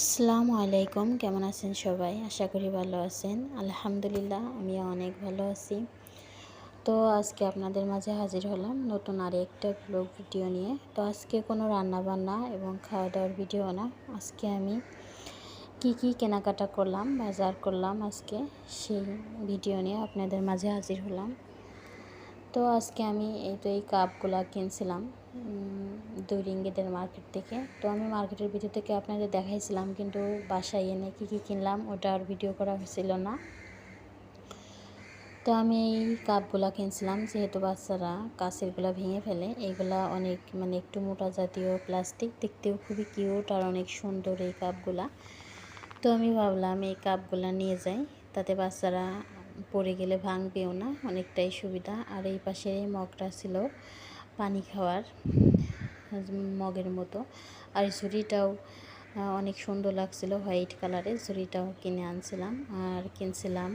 আসসালামু আলাইকুম, কেমন আছেন সবাই? আশা করি ভালো আছেন। আলহামদুলিল্লাহ আমি অনেক ভালো আছি। তো আজকে আপনাদের মাঝে হাজির হলাম নতুন আর একটা ব্লগ ভিডিও নিয়ে। তো আজকে কোনো রান্না বান্না এবং খাওয়া দাওয়ার ভিডিও না। আজকে আমি কি কি কেনাকাটা করলাম, বাজার করলাম আজকে, সেই ভিডিও নিয়ে আপনাদের মাঝে হাজির হলাম। তো আজকে আমি এই তো এই কাপগুলা কিনছিলাম দুই রিঙ্গিতের মার্কেট থেকে। তো আমি মার্কেটের ভিতর থেকে আপনাদের দেখাইছিলাম, কিন্তু বাসায় এনে কী কী কিনলাম ওটা আর ভিডিও করা হয়েছিল না। তো আমি এই কাপগুলা কিনছিলাম, যেহেতু বাচ্চারা কাছেরগুলা ভেঙে ফেলে, এইগুলা অনেক মানে একটু মোটা জাতীয়, প্লাস্টিক, দেখতেও খুবই কিউট আর অনেক সুন্দর এই কাপগুলা। তো আমি ভাবলাম এই কাপগুলা নিয়ে যাই, তাতে বাচ্চারা পড়ে গেলে ভাঙবেও না, অনেকটাই সুবিধা। আর এই পাশে মগটা ছিল পানি খাওয়ার, মগের মতো। আর ঝুড়িটাও অনেক সুন্দর লাগছিল হোয়াইট কালারের ঝুড়িটাও কিনে আনছিলাম আর কিনছিলাম।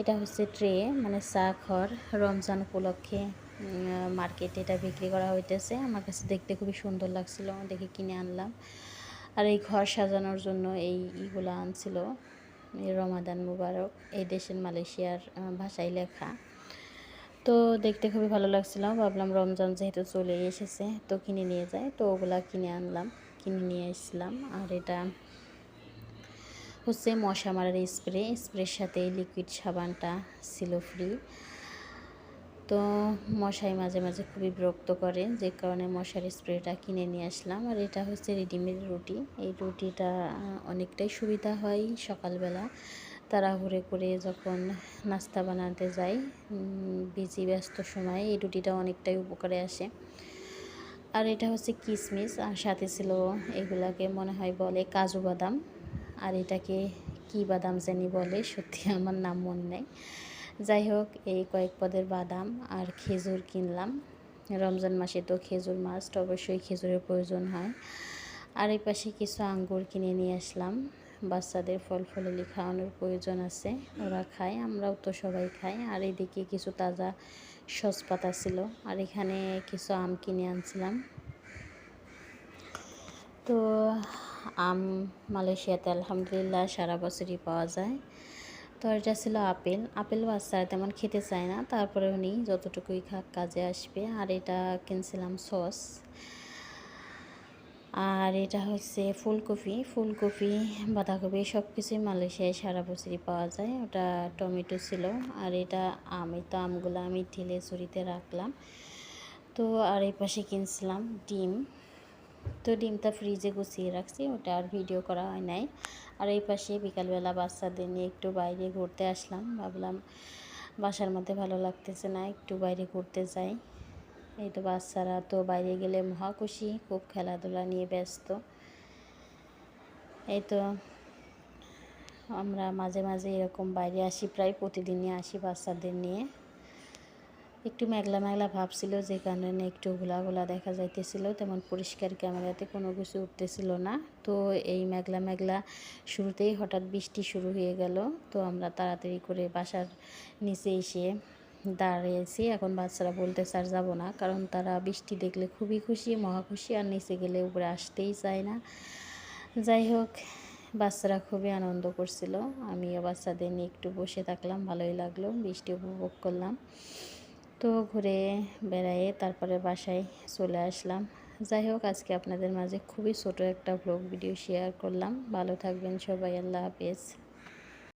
এটা হচ্ছে ট্রে মানে চা খড়। রমজান উপলক্ষে মার্কেটে এটা বিক্রি করা হইতেছে। আমার কাছে দেখতে খুবই সুন্দর লাগছিল, দেখে কিনে আনলাম। আর এই ঘর সাজানোর জন্য এই ইগুলো আনছিল। রমাদান মুবারক, এই দেশের মালয়েশিয়ার ভাষায় লেখা। তো দেখতে খুবই ভালো লাগছিল। ভাবলাম রমজান যেহেতু চলে এসেছে, তো কিনে নিয়ে যায় তো ওগুলা কিনে আনলাম, কিনে নিয়ে এসেছিলাম আর এটা হচ্ছে মশা মারার স্প্রে স্প্রের সাথে লিকুইড সাবানটা ছিল ফ্রি তো মশাই মাঝে মাঝে খুবই বিরক্ত করে, যে কারণে মশার স্প্রেটা কিনে নিয়ে আসলাম। আর এটা হচ্ছে রেডিমেড রুটি। এই রুটিটা অনেকটাই সুবিধা হয় সকালবেলা। তাড়াহুড়ে করে যখন নাস্তা বানাতে যাই বিজি ব্যস্ত সময় এই রুটিটা অনেকটাই উপকারে আসে। আর এটা হচ্ছে কিশমিশ আর সাথে ছিল এগুলাকে মনে হয় বলে কাজু বাদাম। আর এটাকে কি বাদাম জানি বলে, সত্যি আমার নাম মনে নেই। যাই হোক, এই কয়েক পদের বাদাম আর খেজুর কিনলাম। রমজান মাসে তো খেজুর মাস্ট অবশ্যই খেজুরের প্রয়োজন হয়। আর এই পাশে কিছু আঙ্গুর কিনে নিয়ে আসলাম। বাচ্চাদের ফল ফলালি খাওয়ানোর প্রয়োজন আছে, ওরা খায়, আমরাও তো সবাই খাই। আর এদিকে কিছু তাজা সসপাতা ছিল, আর এখানে কিছু আম কিনে আনছিলাম। তো আম মালয়েশিয়াতে আলহামদুলিল্লাহ সারা বছরই পাওয়া যায়। তো এটা ছিল আপেল আপেল বাচ্চারা তেমন খেতে চায় না। তারপরে উনি যতটুকুই খাক কাজে আসবে। আর এটা কিনছিলাম সস। আর এটা হচ্ছে ফুলকপি। ফুলকপি, বাঁধাকপি সব কিছুই মালয়েশিয়ায় সারা বছরই পাওয়া যায়। ওটা টমেটো ছিল। আর এটা আম তো আমগুলো আমি ঢেলে ছুরিতে রাখলাম। তো আর এই পাশে কিনছিলাম ডিম। তো ডিমটা ফ্রিজে গুছিয়ে রাখছি। ওটা আর ভিডিও করা হয় নাই। আর এই পাশে বিকালবেলা বাচ্চাদের নিয়ে একটু বাইরে ঘুরতে আসলাম। ভাবলাম বাসার মধ্যে ভালো লাগতেছে না, একটু বাইরে ঘুরতে যাই। এই তো বাচ্চারা তো বাইরে গেলে মহা খুশি, খুব খেলাধুলা নিয়ে ব্যস্ত। এই তো আমরা মাঝে মাঝে এরকম বাইরে আসি, প্রায় প্রতিদিনই আসি বাচ্চাদের নিয়ে। একটু মেঘলা মেঘলা ভাবছিল যে কারণে একটু ঘোলা দেখা যাইতেছিল। তেমন পরিষ্কার ক্যামেরাতে কোনো কিছু উঠতেছিল না। তো এই মেঘলা মেঘলা শুরুতেই হঠাৎ বৃষ্টি শুরু হয়ে গেল। তো আমরা তাড়াতাড়ি করে বাসার নিচে এসে দাঁড়িয়েছি। এখন বাচ্চারা বলতে স্যার যাব না, কারণ তারা বৃষ্টি দেখলে খুবই খুশি, মহা খুশি, আর নিচে গেলে উপরে আসতেই চায় না। যাই হোক, বাচ্চারা খুবই আনন্দ করছিল। আমিও বাচ্চাদের নিয়ে একটু বসে থাকলাম, ভালোই লাগল। বৃষ্টি উপভোগ করলাম। তো ঘুরে বেড়াই তারপরে বাসায় চলে আসলাম। যাই হোক, আজকে আপনাদের মাঝে খুবই ছোট একটা ব্লগ ভিডিও শেয়ার করলাম। ভালো থাকবেন সবাই, আল্লাহ হাফেজ।